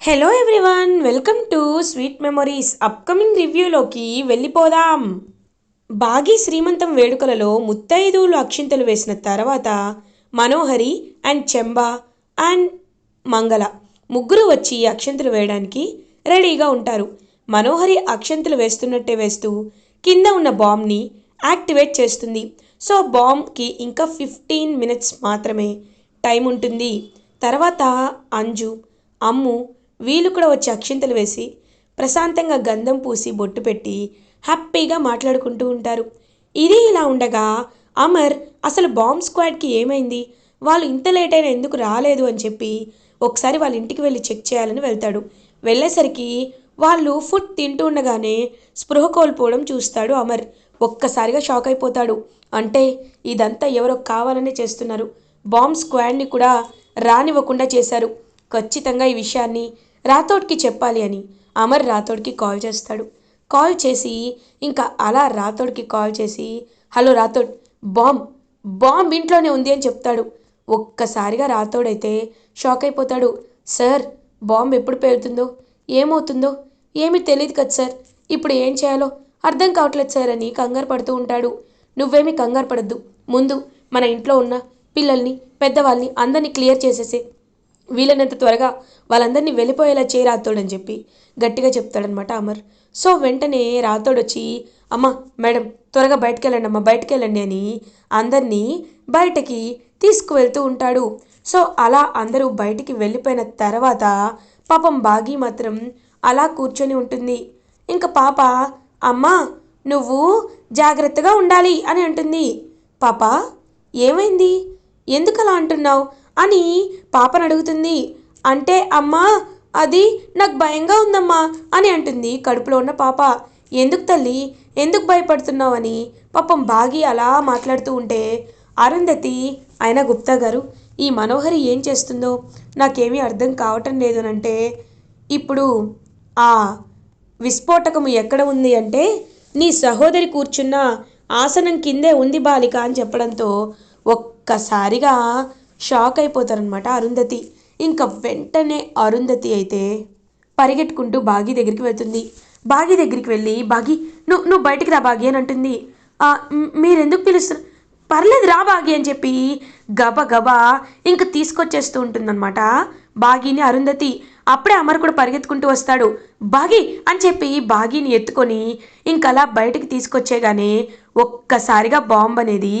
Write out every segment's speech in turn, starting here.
Hello everyone welcome to sweet memories upcoming రివ్యూలోకి వెళ్ళిపోదాం. బాగి శ్రీమంతం వేడుకలలో ముత్తైదువులు అక్షింతలు వేసిన తర్వాత మనోహరి అండ్ చెంబా అండ్ మంగళ ముగ్గురు వచ్చి అక్షంతలు వేయడానికి రెడీగా ఉంటారు. మనోహరి అక్షంతలు వేస్తున్నట్టే వేస్తూ కింద ఉన్న బాంబ్ని యాక్టివేట్ చేస్తుంది. సో బాంబ్కి ఇంకా ఫిఫ్టీన్ మినిట్స్ మాత్రమే టైం ఉంటుంది. తర్వాత అంజు అమ్ము వీళ్ళు కూడా వచ్చి అక్షింతలు వేసి ప్రశాంతంగా గంధం పూసి బొట్టు పెట్టి హ్యాపీగా మాట్లాడుకుంటూ ఉంటారు. ఇది ఇలా ఉండగా అమర్ అసలు బాంబ్ స్క్వాడ్కి ఏమైంది? వాళ్ళు ఇంత లేట్ అయినా ఎందుకు రాలేదు అని చెప్పి ఒకసారి వాళ్ళ ఇంటికి వెళ్ళి చెక్ చేయాలని వెళ్తాడు. వెళ్ళేసరికి వాళ్ళు ఫుడ్ తింటూ ఉండగానే స్పృహ కోల్పోవడం చూస్తాడు అమర్. ఒక్కసారిగా షాక్ అయిపోతాడు. అంటే ఇదంతా ఎవరో కావాలనే చేస్తున్నారు. బాంబ్ స్క్వాడ్ని కూడా రానివ్వకుండా చేశారు. ఖచ్చితంగా ఈ విషయాన్ని రాథోడ్కి చెప్పాలి అని అమర్ రాథోడ్కి కాల్ చేస్తాడు. కాల్ చేసి ఇంకా అలా రాథోడ్కి కాల్ చేసి హలో రాథోడ్ బాంబ్ బాంబ్ ఇంట్లోనే ఉంది అని చెప్తాడు. ఒక్కసారిగా రాథోడైతే షాక్ అయిపోతాడు. సార్ బాంబ్ ఎప్పుడు పేరుతుందో ఏమవుతుందో ఏమీ తెలియదు కదా సార్. ఇప్పుడు ఏం చేయాలో అర్థం కావట్లేదు సార్ అని కంగారు పడుతూ ఉంటాడు. నువ్వేమీ కంగారు పడద్దు. ముందు మన ఇంట్లో ఉన్న పిల్లల్ని పెద్దవాళ్ళని అందరినీ క్లియర్ చేసేసే వీలైనంత త్వరగా వాళ్ళందరినీ వెళ్ళిపోయేలా చేయి రాతోడని చెప్పి గట్టిగా చెప్తాడనమాట అమర్. సో వెంటనే రాతోడు వచ్చి అమ్మ మేడం త్వరగా బయటకు వెళ్ళండి అమ్మ బయటకు వెళ్ళండి అని అందరినీ బయటకి తీసుకువెళ్తూ ఉంటాడు. సో అలా అందరూ బయటికి వెళ్ళిపోయిన తర్వాత పాపం బాగి మాత్రం అలా కూర్చొని ఉంటుంది. ఇంకా పాప అమ్మా నువ్వు జాగ్రత్తగా ఉండాలి అని అంటుంది. పాప ఏమైంది? ఎందుకు అలా అంటున్నావు? అని పాపను అడుగుతుంది. అంటే అమ్మా అది నాకు భయంగా ఉందమ్మా అని అంటుంది కడుపులో ఉన్న పాప. ఎందుకు తల్లి ఎందుకు భయపడుతున్నావని పాపం బాగి అలా మాట్లాడుతూ ఉంటే అరుంధతి ఆయన గుప్తా గారు ఈ మనోహరి ఏం చేస్తుందో నాకేమీ అర్థం కావటం లేదు అంటే ఇప్పుడు ఆ విస్ఫోటకము ఎక్కడ ఉంది అంటే నీ సహోదరి కూర్చున్న ఆసనం కిందే ఉంది బాలిక అని చెప్పడంతో ఒక్కసారిగా షాక్ అయిపోతారనమాట అరుంధతి. ఇంకా వెంటనే అరుంధతి అయితే పరిగెట్టుకుంటూ బాగి దగ్గరికి వెళ్తుంది. బాగి దగ్గరికి వెళ్ళి బాగి నువ్వు నువ్వు బయటికి రా బాగి అని అంటుంది. మీరెందుకు పిలుస్తున్నారు పర్లేదు రా బాగి అని చెప్పి గబ గబా ఇంక తీసుకొచ్చేస్తూ ఉంటుందన్నమాట బాగిని అరుంధతి. అప్పుడే అమర్ కూడా పరిగెత్తుకుంటూ వస్తాడు. బాగి అని చెప్పి బాగిని ఎత్తుకొని ఇంకలా బయటికి తీసుకొచ్చేగానే ఒక్కసారిగా బాంబ్ అనేది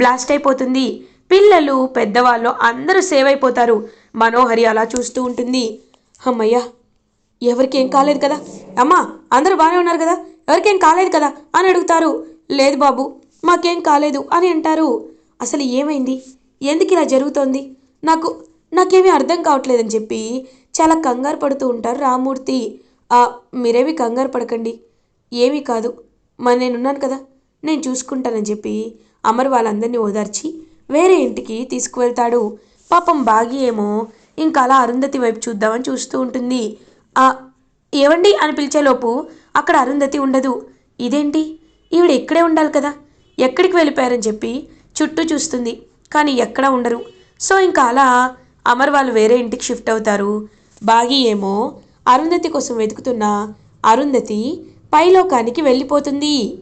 బ్లాస్ట్ అయిపోతుంది. పిల్లలు పెద్దవాళ్ళు అందరూ సేవ్ అయిపోతారు మనోహరి అలా చూస్తూ ఉంటుంది. అమ్మయ్యా ఎవరికేం కాలేదు కదా? అమ్మా అందరూ బాగానే ఉన్నారు కదా? ఎవరికేం కాలేదు కదా? అని అడుగుతారు. లేదు బాబు మాకేం కాలేదు అని అంటారు. అసలు ఏమైంది? ఎందుకు ఇలా జరుగుతోంది? నాకు నాకేమీ అర్థం కావట్లేదని చెప్పి చాలా కంగారు పడుతూ ఉంటారు రామూర్తి. "ఆ, కంగారు పడకండి. ఏమీ కాదు. మరి నేనున్నాను కదా. నేను చూసుకుంటానని చెప్పి అమర్ వాళ్ళందరినీ ఓదార్చి వేరే ఇంటికి తీసుకువెళ్తాడు. పాపం బాగి ఏమో ఇంకా అలా అరుంధతి వైపు చూద్దామని చూస్తూ ఉంటుంది. ఆ ఏవండి? అని పిలిచేలోపు అక్కడ అరుంధతి ఉండదు. ఇదేంటి? ఈవిడ ఇక్కడే ఉండాలి కదా. ఎక్కడికి వెళ్ళిపోయారని చెప్పి చుట్టూ చూస్తుంది. కానీ ఎక్కడా ఉండరు. సో ఇంకా అలా అమర్ వాళ్ళు వేరే ఇంటికి షిఫ్ట్ అవుతారు. బాగి ఏమో అరుంధతి కోసం వెతుకుతున్న అరుంధతి పైలోకానికి వెళ్ళిపోతుంది.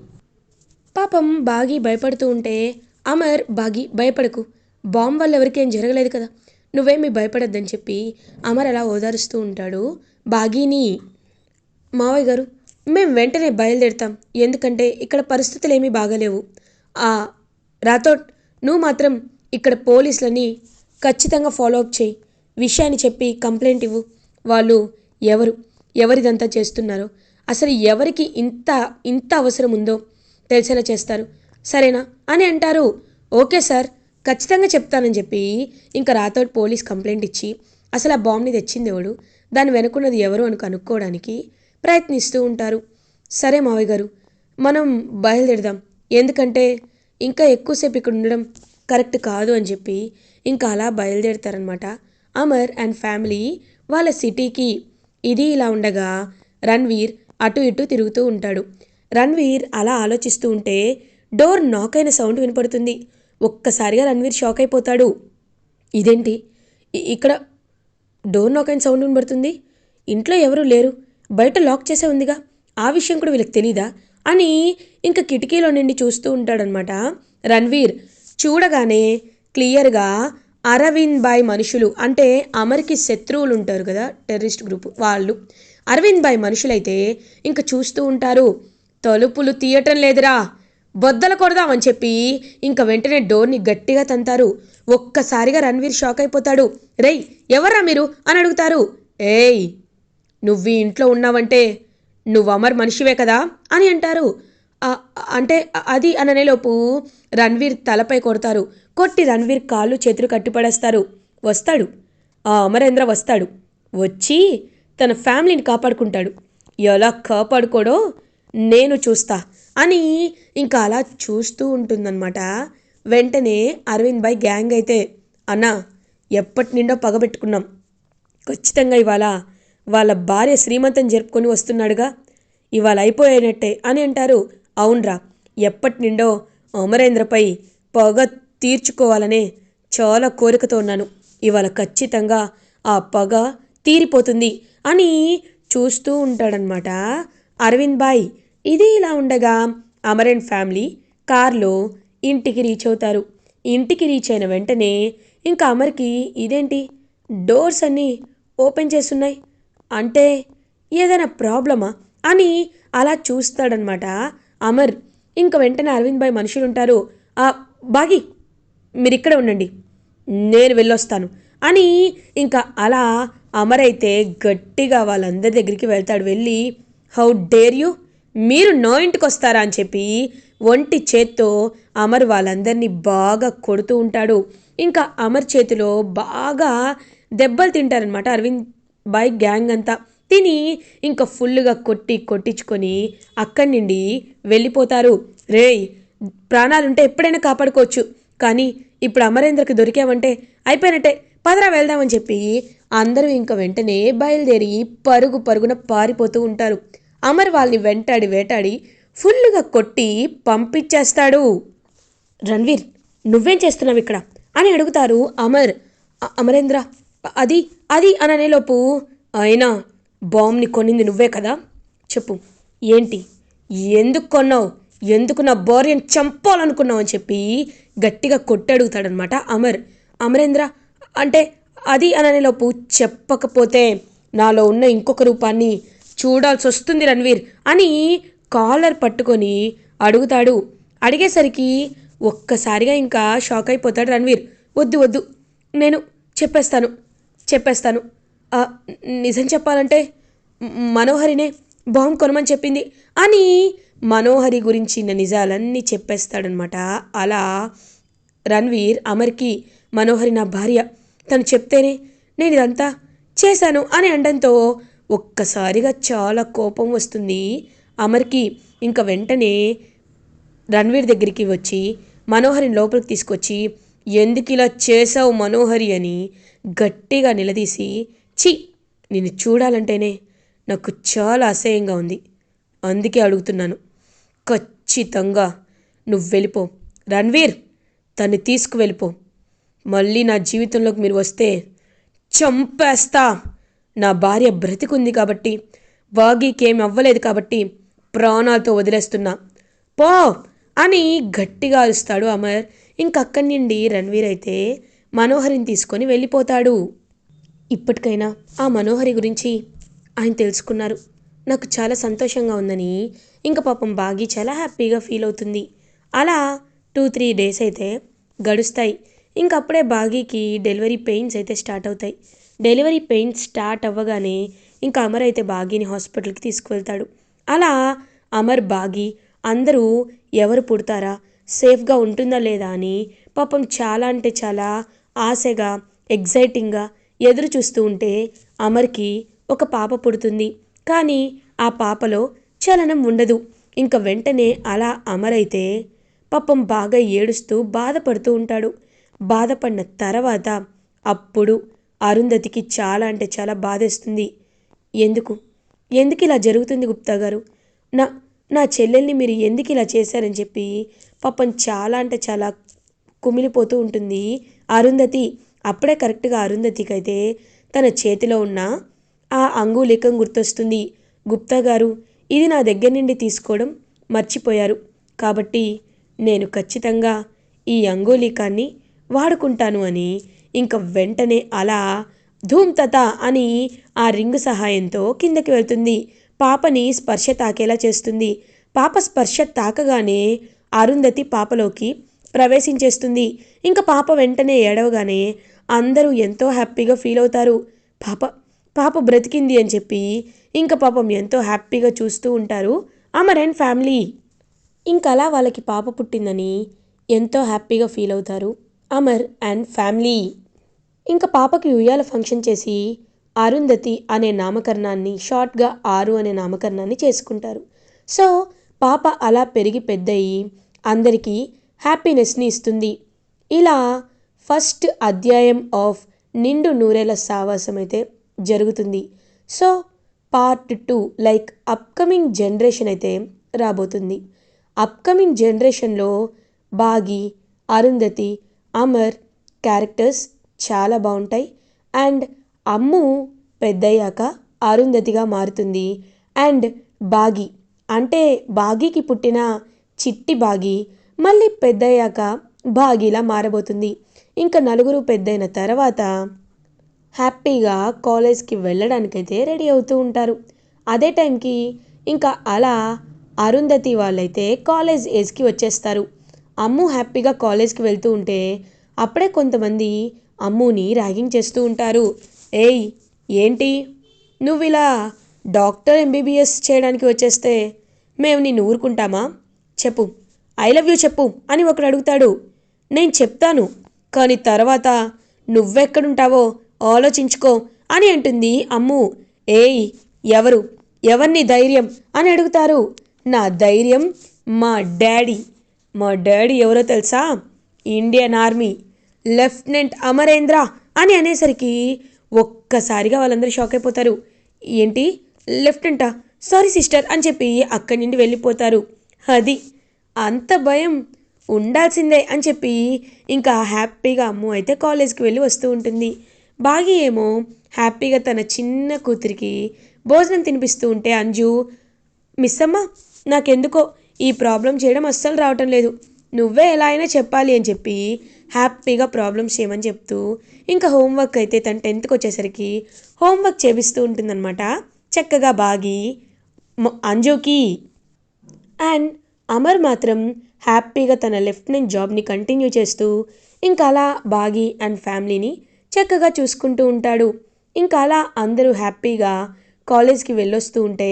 పాపం బాగి భయపడుతూ ఉంటే అమర్ బాగి భయపడకు. బాంబు వల్ల ఎవరికేం జరగలేదు కదా. నువ్వేమి భయపడొద్దని చెప్పి అమర్ అలా ఓదారుస్తూ ఉంటాడు. బాగీని మావయ్య గారు మేము వెంటనే బయలుదేరుతాం. ఎందుకంటే ఇక్కడ పరిస్థితులు ఏమీ బాగాలేవు. ఆ రాథోడ్ నువ్వు మాత్రం ఇక్కడ పోలీసులని ఖచ్చితంగా ఫాలో అప్ చేయి. విషయాన్ని చెప్పి కంప్లైంట్ ఇవ్వు. వాళ్ళు ఎవరు ఎవరిదంతా చేస్తున్నారో అసలు ఎవరికి ఇంత ఇంత అవసరం ఉందో తెలిసేలా చేస్తారు. సరేనా? అని అంటారు. ఓకే సార్ ఖచ్చితంగా చెప్తానని చెప్పి ఇంకా రాథోడ్ పోలీస్ కంప్లైంట్ ఇచ్చి అసలు ఆ బాంబ్ని తెచ్చింది ఎవడు? దాని వెనుకున్నది ఎవరు అని కనుక్కోవడానికి ప్రయత్నిస్తూ ఉంటారు. సరే మావయ్య గారు మనం బయలుదేరదాం. ఎందుకంటే ఇంకా ఎక్కువసేపు ఇక్కడ ఉండడం కరెక్ట్ కాదు అని చెప్పి ఇంకా అలా బయలుదేరుతారనమాట అమర్ అండ్ ఫ్యామిలీ వాళ్ళ సిటీకి ఇది ఇలా ఉండగా రణ్వీర్ అటు ఇటు తిరుగుతూ ఉంటాడు. రణ్వీర్ అలా ఆలోచిస్తూ ఉంటే డోర్ నాక్ అయిన సౌండ్ వినపడుతుంది. ఒక్కసారిగా రణ్వీర్ షాక్ అయిపోతాడు. ఇదేంటి? ఇక్కడ డోర్ నాక్ అయిన సౌండ్ వినబడుతుంది ఇంట్లో ఎవరూ లేరు. బయట లాక్ చేసే ఉందిగా. ఆ విషయం కూడా వీళ్ళకి తెలీదా? అని ఇంకా కిటికీలో నుండి చూస్తూ ఉంటాడనమాట రణ్వీర్. చూడగానే క్లియర్గా అరవింద్ బాయ్ మనుషులు అంటే అమర్కి శత్రువులు ఉంటారు కదా టెర్రరిస్ట్ గ్రూప్ వాళ్ళు. అరవింద్ బాయ్ మనుషులైతే ఇంకా చూస్తూ ఉంటారు. తలుపులు తీయటం లేదురా. బొద్దలు కొడదామని చెప్పి ఇంకా వెంటనే డోర్ని గట్టిగా తంతారు. ఒక్కసారిగా రణ్వీర్ షాక్ అయిపోతాడు. రేయ్ ఎవర్రా మీరు? అని అడుగుతారు. ఏయ్ నువ్వు ఈ ఇంట్లో ఉన్నావంటే నువ్వు అమర్ మనిషివే కదా? అని అంటారు. అంటే అది అననేలోపు రణ్వీర్ తలపై కొడతారు. కొట్టి రణ్వీర్ కాళ్ళు చేతులు కట్టిపడేస్తారు. వస్తాడు. ఆ అమరేంద్ర వస్తాడు. వచ్చి తన ఫ్యామిలీని కాపాడుకుంటాడు. ఎలా కాపాడుకోడో నేను చూస్తా. అని ఇంకా అలా చూస్తూ ఉంటుందన్నమాట. వెంటనే అరవింద్ బాయ్ గ్యాంగ్ అయితే అన్నా ఎప్పటి నిండో పగబెట్టుకున్నాం ఖచ్చితంగా ఇవాళ వాళ్ళ భార్య శ్రీమంతం జరుపుకొని వస్తున్నాడుగా. ఇవాళ అయిపోయినట్టే అని అంటారు. అవునరా ఎప్పటి నిండో అమరేంద్రపై పగ తీర్చుకోవాలనే చాలా కోరికతో ఉన్నాను. ఇవాళ ఖచ్చితంగా ఆ పగ తీరిపోతుంది అని చూస్తూ ఉంటాడనమాట అరవింద్ బాయ్. ఇది ఇలా ఉండగా అమరేన్ ఫ్యామిలీ కార్లో ఇంటికి రీచ్ అవుతారు. ఇంటికి రీచ్ అయిన వెంటనే ఇంకా అమర్కి ఇదేంటి? డోర్స్ అన్నీ ఓపెన్ చేస్తున్నాయి. అంటే ఏదైనా ప్రాబ్లమా? అని అలా చూస్తాడనమాట అమర్. ఇంక వెంటనే అరవింద్ భాయ్ మనుషులు ఉంటారు "ఆ, బాగి మీరు ఇక్కడే ఉండండి. నేను వెళ్ళొస్తాను. అని ఇంకా అలా అమర్ అయితే గట్టిగా వాళ్ళందరి దగ్గరికి వెళ్తాడు. వెళ్ళి హౌ డేర్ యూ? మీరు నో ఇంటికి వస్తారా అని చెప్పి ఒంటి చేత్తో అమర్ వాళ్ళందరినీ బాగా కొడుతూ ఉంటాడు. ఇంకా అమర్ చేతిలో బాగా దెబ్బలు తింటారనమాట అరవింద్ బాయ్ గ్యాంగ్ అంతా. తిని ఇంకా ఫుల్గా కొట్టి కొట్టించుకొని అక్కడి నుండి వెళ్ళిపోతారు. రేయ్ ప్రాణాలుంటే ఎప్పుడైనా కాపాడుకోవచ్చు. కానీ ఇప్పుడు అమరేంద్రకి దొరికామంటే అయిపోయినట్టే. పదరా వెళ్దామని చెప్పి అందరూ ఇంకా వెంటనే బయలుదేరి పరుగు పరుగున పారిపోతూ ఉంటారు. అమర్ వాళ్ళని వెంటాడి వేటాడి ఫుల్గా కొట్టి పంపించేస్తాడు. రణ్వీర్ నువ్వేం చేస్తున్నావు ఇక్కడ? అని అడుగుతారు అమర్. అమరేంద్ర అది అది అననేలోపు అయినా బాంబ్ని కొనింది నువ్వే కదా? చెప్పు ఏంటి? ఎందుకు కొన్నావు? ఎందుకు నా భార్యను చంపాలనుకున్నావు? అని చెప్పి గట్టిగా కొట్టి అడుగుతాడనమాట అమర్. అమరేంద్ర అంటే అది అననేలోపు చెప్పకపోతే నాలో ఉన్న ఇంకొక రూపాన్ని చూడాల్సి వస్తుంది రణ్వీర్ అని కాలర్ పట్టుకొని అడుగుతాడు. అడిగేసరికి ఒక్కసారిగా ఇంకా షాక్ అయిపోతాడు రణ్వీర్. వద్దు వద్దు నేను చెప్పేస్తాను చెప్పేస్తాను. నిజం చెప్పాలంటే మనోహరినే బాంబు కొనమని చెప్పింది అని మనోహరి గురించిన నిజాలన్నీ చెప్పేస్తాడనమాట అలా రణ్వీర్ అమర్కి మనోహరి నా భార్య. తను చెప్తేనే నేను ఇదంతా చేశాను అని అనడంతో ఒక్కసారిగా చాలా కోపం వస్తుంది. అమర్కి ఇంకా వెంటనే రణ్వీర్ దగ్గరికి వచ్చి మనోహరిని లోపలికి తీసుకొచ్చి ఎందుకు ఇలా చేసావు మనోహరి అని గట్టిగా నిలదీసి ఛీ నిన్ను చూడాలంటేనే నాకు చాలా అసహ్యంగా ఉంది. అందుకే అడుగుతున్నాను. ఖచ్చితంగా నువ్వు వెళ్ళిపో. రణ్వీర్ తన్ని తీసుకువెళ్ళిపో. మళ్ళీ నా జీవితంలోకి మీరు వస్తే చంపేస్తా. నా భార్య బ్రతికుంది కాబట్టి వాగీకేం అవ్వలేదు కాబట్టి ప్రాణాలతో వదిలేస్తున్నా. పో! అని గట్టిగా అరుస్తాడు అమర్. ఇంకక్కడి నుండి రణ్వీర్ అయితే మనోహరిని తీసుకొని వెళ్ళిపోతాడు. ఇప్పటికైనా ఆ మనోహరి గురించి ఆయన తెలుసుకున్నారు. నాకు చాలా సంతోషంగా ఉందని ఇంకా పాపం బాగి చాలా హ్యాపీగా ఫీల్ అవుతుంది. అలా టూ త్రీ డేస్ అయితే గడుస్తాయి. ఇంకప్పుడే బాగీకి డెలివరీ పెయిన్స్ అయితే స్టార్ట్ అవుతాయి. డెలివరీ పెయిన్ స్టార్ట్ అవ్వగానే ఇంకా అమర్ అయితే బాగీని హాస్పిటల్కి తీసుకువెళ్తాడు. అలా అమర్ బాగి అందరూ ఎవరు పుడతారా? సేఫ్గా ఉంటుందా లేదా అని పాపం చాలా అంటే చాలా ఆశగా ఎగ్జైటింగ్గా ఎదురు చూస్తూ ఉంటే అమర్కి ఒక పాప పుడుతుంది. కానీ ఆ పాపలో చలనం ఉండదు. ఇంకా వెంటనే అలా అమర్ అయితే పాపం బాగా ఏడుస్తూ బాధపడుతూ ఉంటాడు. బాధపడిన తర్వాత అప్పుడు అరుంధతికి చాలా అంటే చాలా బాధేస్తుంది. ఎందుకు? ఎందుకు ఇలా జరుగుతుంది గుప్తా గారు? నా నా చెల్లెల్ని మీరు ఎందుకు ఇలా చేశారని చెప్పి పాపం చాలా అంటే చాలా కుమిలిపోతూ ఉంటుంది. అరుంధతి అప్పుడే కరెక్ట్గా అరుంధతికి అయితే తన చేతిలో ఉన్న ఆ అంగులేఖం గుర్తొస్తుంది. గుప్తా గారు ఇది నా దగ్గర నుండి తీసుకోవడం మర్చిపోయారు. కాబట్టి నేను ఖచ్చితంగా ఈ అంగుళికాన్ని వాడుకుంటాను అని ఇంక వెంటనే అలా ధూమ్ తత అని ఆ రింగ్ సహాయంతో కిందకి వెళ్తుంది. పాపని స్పర్శ తాకేలా చేస్తుంది. పాప స్పర్శ తాకగానే అరుంధతి పాపలోకి ప్రవేశించేస్తుంది. ఇంకా పాప వెంటనే ఏడవగానే అందరూ ఎంతో హ్యాపీగా ఫీల్ అవుతారు. పాప పాప బ్రతికింది అని చెప్పి ఇంకా పాపం ఎంతో హ్యాపీగా చూస్తూ ఉంటారు అమర్ అండ్ ఫ్యామిలీ. ఇంకలా అలా వాళ్ళకి పాప పుట్టిందని ఎంతో హ్యాపీగా ఫీల్ అవుతారు అమర్ అండ్ ఫ్యామిలీ. ఇంకా పాపకి ఉయ్యాల ఫంక్షన్ చేసి అరుంధతి అనే నామకరణాన్ని షార్ట్గా ఆరు అనే నామకరణాన్ని చేసుకుంటారు. సో పాప అలా పెరిగి పెద్దయి అందరికీ హ్యాపీనెస్ని ఇస్తుంది. ఇలా ఫస్ట్ అధ్యాయం ఆఫ్ నిండు నూరేళ్ళ సావాసం అయితే జరుగుతుంది. So part two like upcoming generation అయితే రాబోతుంది. అప్కమింగ్ జనరేషన్లో బాగి అరుంధతి అమర్ క్యారెక్టర్స్ చాలా బాగుంటాయి. అండ్ అమ్ము పెద్దయ్యాక అరుంధతిగా మారుతుంది. అండ్ బాగి అంటే బాగీకి పుట్టిన చిట్టి బాగి మళ్ళీ పెద్దయ్యాక బాగీలా మారబోతుంది. ఇంకా నలుగురు పెద్దయిన తర్వాత హ్యాపీగా కాలేజ్కి వెళ్ళడానికైతే రెడీ అవుతూ ఉంటారు. అదే టైంకి ఇంకా అలా అరుంధతి వాళ్ళైతే కాలేజ్ ఏజ్కి వచ్చేస్తారు. అమ్ము హ్యాపీగా కాలేజ్కి వెళ్తూ ఉంటే అప్పుడే కొంతమంది అమ్ముని ర్యాగింగ్ చేస్తూ ఉంటారు. ఏయ్ ఏంటి? నువ్వు ఇలా డాక్టర్ ఎంబీబీఎస్ చేయడానికి వచ్చేస్తే మేము నిన్ను ఊరుకుంటామా? చెప్పు. ఐ లవ్ యూ చెప్పు అని ఒకడు అడుగుతాడు. నేను చెప్తాను కానీ తర్వాత నువ్వెక్కడుంటావో ఆలోచించుకో అని అంటుంది అమ్ము. ఏయ్ ఎవరు? ఎవరిని ధైర్యం అని అడుగుతారు. నా ధైర్యం మా డాడీ. మా డాడీ ఎవరో తెలుసా? Indian army. లెఫ్టినెంట్ అమరేంద్ర అని అనేసరికి ఒక్కసారిగా వాళ్ళందరూ షాక్ అయిపోతారు. ఏంటి? లెఫ్టినెంటా? సారీ సిస్టర్ అని చెప్పి అక్కడి నుండి వెళ్ళిపోతారు. అది అంత భయం ఉండాల్సిందే అని చెప్పి ఇంకా హ్యాపీగా అమ్ము అయితే కాలేజ్కి వెళ్ళి వస్తూ ఉంటుంది. బాగి ఏమో హ్యాపీగా తన చిన్న కూతురికి భోజనం తినిపిస్తూ ఉంటే అంజు మిస్ అమ్మ నాకెందుకో? ఈ ప్రాబ్లం చేయడం అస్సలు రావటం లేదు. నువ్వే ఎలా అయినా చెప్పాలి అని చెప్పి హ్యాపీగా ప్రాబ్లమ్స్ చేయమని చెప్తూ ఇంకా హోంవర్క్ అయితే తను టెన్త్కి వచ్చేసరికి హోంవర్క్ చేపిస్తూ ఉంటుందన్నమాట. చక్కగా బాగి అంజోకి. అండ్ అమర్ మాత్రం హ్యాపీగా తన లెఫ్టినెంట్ జాబ్ని కంటిన్యూ చేస్తూ ఇంకా అలా బాగి అండ్ ఫ్యామిలీని చక్కగా చూసుకుంటూ ఉంటాడు. ఇంకా అలా అందరూ హ్యాపీగా కాలేజ్కి వెళ్ళొస్తూ ఉంటే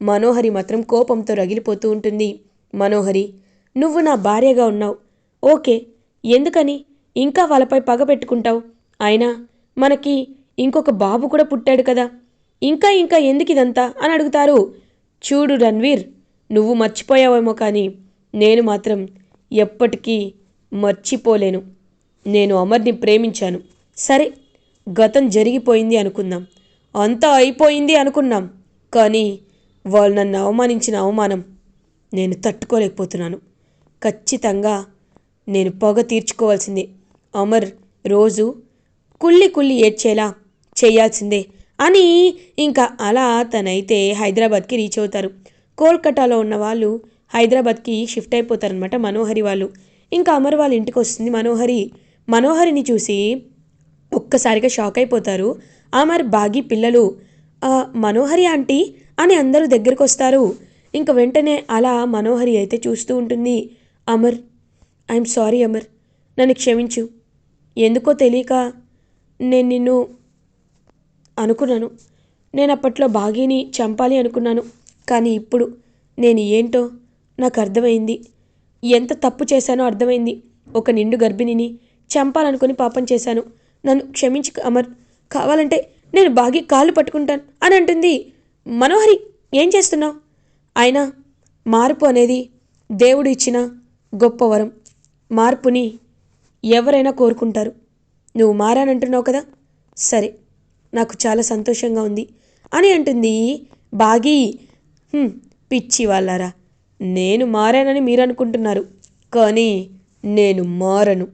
మనోహరి మాత్రం కోపంతో రగిలిపోతూ ఉంటుంది. మనోహరి నువ్వు నా భార్యగా ఉన్నావు. ఓకే ఎందుకని ఇంకా వాళ్ళపై పగ పెట్టుకుంటావు? అయినా మనకి ఇంకొక బాబు కూడా పుట్టాడు కదా. ఇంకా ఇంకా ఎందుకు ఇదంతా అని అడుగుతారు. చూడు రణ్వీర్ నువ్వు మర్చిపోయావేమో కానీ నేను మాత్రం ఎప్పటికీ మర్చిపోలేను. నేను అమర్ని ప్రేమించాను. సరే గతం జరిగిపోయింది అనుకుందాం. అంతా అయిపోయింది అనుకున్నాం. కానీ వాళ్ళు నన్ను అవమానించిన అవమానం నేను తట్టుకోలేకపోతున్నాను. ఖచ్చితంగా నేను పొగ తీర్చుకోవాల్సిందే. అమర్ రోజు కుళ్ళి కుళ్ళి ఏడ్చేలా చేయాల్సిందే అని ఇంకా అలా తనైతే హైదరాబాద్కి రీచ్ అవుతారు. కోల్కతాలో ఉన్న వాళ్ళు హైదరాబాద్కి షిఫ్ట్ అయిపోతారనమాట మనోహరి వాళ్ళు. ఇంకా అమర్ వాళ్ళ ఇంటికి వస్తుంది మనోహరి. మనోహరిని చూసి ఒక్కసారిగా షాక్ అయిపోతారు. అమర్ బాగి పిల్లలు మనోహరి ఆంటీ అని అందరూ దగ్గరికి వస్తారు ఇంక వెంటనే అలా మనోహరి అయితే చూస్తూ ఉంటుంది. Amar I'm sorry Amar. నన్ను క్షమించు. ఎందుకో తెలియక నేను నిన్ను అనుకున్నాను. నేను అప్పట్లో బాగీని చంపాలి అనుకున్నాను. కానీ ఇప్పుడు నేను ఏంటో నాకు అర్థమైంది. ఎంత తప్పు చేశానో అర్థమైంది. ఒక నిండు గర్భిణిని చంపాలనుకుని పాపం చేశాను. నన్ను క్షమించు అమర్. కావాలంటే నేను బాగి కాళ్ళు పట్టుకుంటాను అని అంటుంది మనోహరి. ఏం చేస్తున్నావు? అయినా మార్పు అనేది దేవుడు ఇచ్చిన గొప్ప వరం. మార్పుని ఎవరైనా కోరుకుంటారు. నువ్వు మారానంటున్నావు కదా? సరే నాకు చాలా సంతోషంగా ఉంది అని అంటుంది బాగి. పిచ్చి వాళ్ళారా. నేను మారానని మీరు అనుకుంటున్నారు కానీ నేను మారను.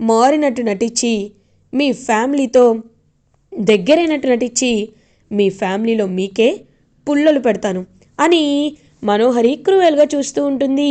మారినట్టు నటించి మీ ఫ్యామిలీతో దగ్గరైనట్టు నటించి మీ ఫ్యామిలీలో మీకే పుల్లలు పెడతాను అని మనోహరి క్రూయల్గా చూస్తూ ఉంటుంది.